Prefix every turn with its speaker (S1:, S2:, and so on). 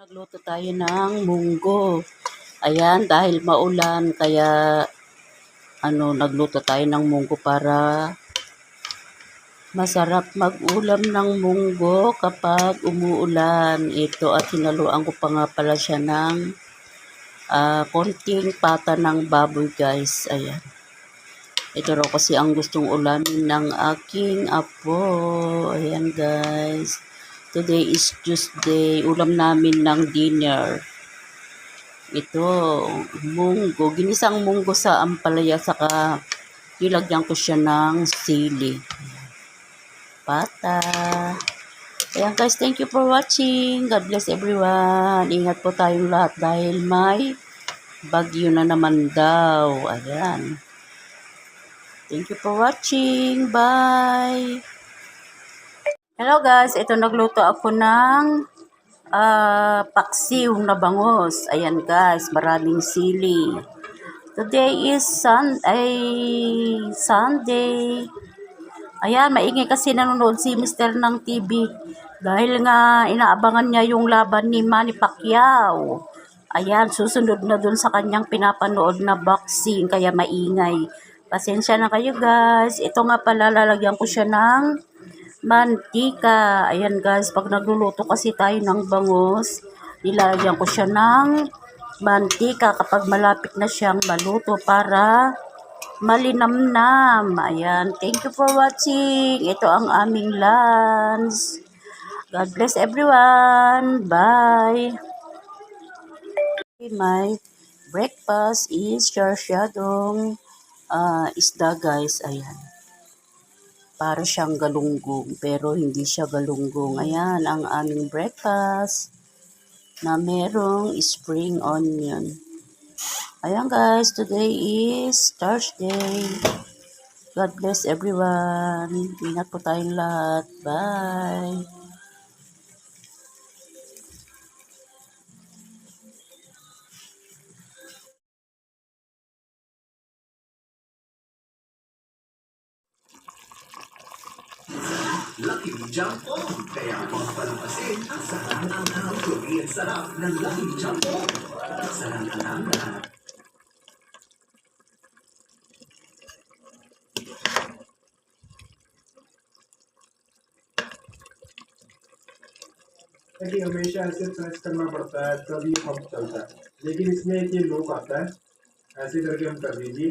S1: Nagluto tayo ng munggo. Ayan, dahil maulan, kaya ano, nagluto tayo ng munggo para masarap mag-ulam ng munggo kapag umuulan. Ito at hinaluan ko pa nga pala siya ng ah, konting pata ng baboy guys. Ayan. Ito raw kasi ang gustong ulamin ng aking apo. Ayan guys. Today is Tuesday. Ulam namin ng dinner. Ito, munggo. Ginisang munggo sa ampalaya. Saka nilagyan ko siya ng sili. Pata. Ayan guys, thank you for watching. God bless everyone. Ingat po tayong lahat dahil may bagyo na naman daw. Ayan. Thank you for watching. Bye! Hello guys, ito nagluto ako ng ah paksiw na bangos. Ayan guys, maraming sili. Today is sun ay Sunday. Ayan, maingay kasi nanonood si Mr. ng TV. Dahil nga inaabangan niya yung laban ni Manny Pacquiao. Ayan, susunod na dun sa kanyang pinapanood na boxing, kaya maingay. Pasensya na kayo guys. Ito nga pala, lalagyan ko siya ng mantika. Ayan guys, pag nagluluto kasi tayo ng bangus, nilalagyan ko siya ng mantika kapag malapit na siyang maluto para malinamnam. Ayan, thank you for watching. Ito ang aming lunch. God bless everyone. Bye. My breakfast is charsyadong ah, isda guys. Ayan. Para siyang galunggong pero hindi siya galunggong. Ayan ang aming breakfast na merong spring onion. Ayan guys, today is Thursday. God bless everyone. Ingat po tayong lahat. Bye.
S2: Lucky Jump On. Kaya mga palampasin, sarang-anghang Korean sarap ng Lucky Jump On. Sarang-anghang lahat.
S3: देखिए हमेशा ऐसे सर्च करना पड़ता है ये पंप चलता है लेकिन इसमें एक ये लॉक आता है ऐसे करके हम कर दीजिए